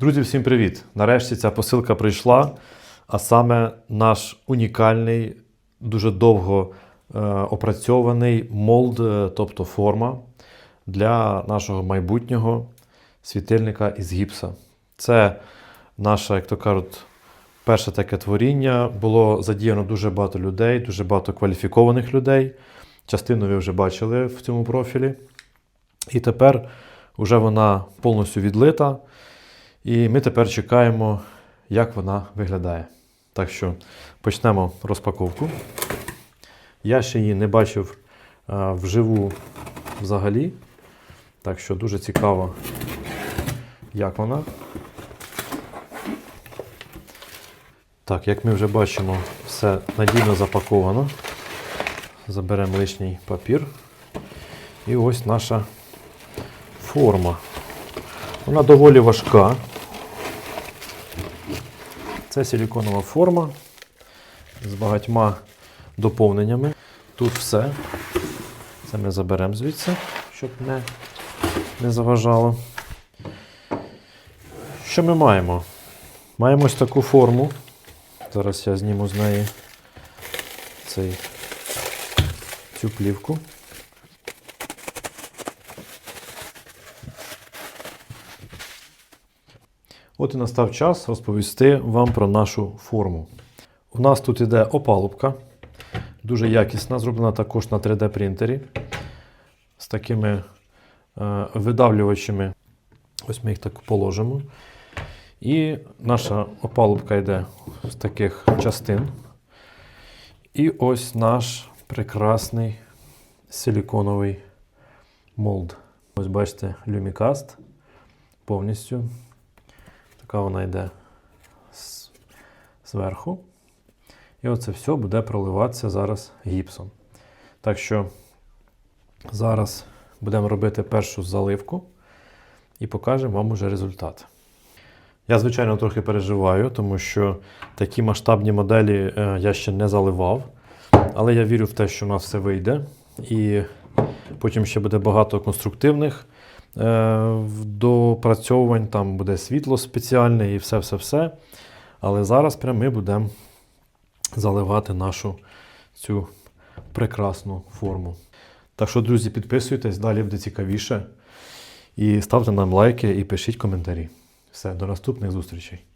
Друзі, всім привіт! Нарешті ця посилка прийшла, а саме наш унікальний, дуже довго е, опрацьований молд, е, тобто форма для нашого майбутнього світильника із гіпса. Це наше, як то кажуть, перше таке творіння. Було задіяно дуже багато людей, дуже багато кваліфікованих людей. Частину ви вже бачили в цьому профілі. І тепер вже вона повністю відлита. І ми тепер чекаємо, як вона виглядає. Так що почнемо розпаковку. Я ще її не бачив а, вживу взагалі. Так що дуже цікаво, як вона. Так, як ми вже бачимо, все надійно запаковано. Заберемо лишній папір. І ось наша форма. Вона доволі важка. Це силіконова форма з багатьма доповненнями. Тут все. Це ми заберемо звідси, щоб не, не заважало. Що ми маємо? Маємо ось таку форму. Зараз я зніму з неї цей, цю плівку. От і настав час розповісти вам про нашу форму. У нас тут іде опалубка, дуже якісна, зроблена також на 3D принтері з такими е, видавлювачами. Ось ми їх так положимо. І наша опалубка йде з таких частин. І ось наш прекрасний силіконовий молд. Ось бачите, Lumicast повністю. Така вона йде зверху. І оце все буде проливатися зараз гіпсом. Так що зараз будемо робити першу заливку і покажемо вам уже результат. Я, звичайно, трохи переживаю, тому що такі масштабні моделі е, я ще не заливав. Але я вірю в те, що у нас все вийде. І потім ще буде багато конструктивних допрацьовувань, там буде світло спеціальне і все-все-все. Але зараз прямо ми будемо заливати нашу цю прекрасну форму. Так що, друзі, підписуйтесь, далі буде цікавіше. І ставте нам лайки і пишіть коментарі. Все, до наступних зустрічей.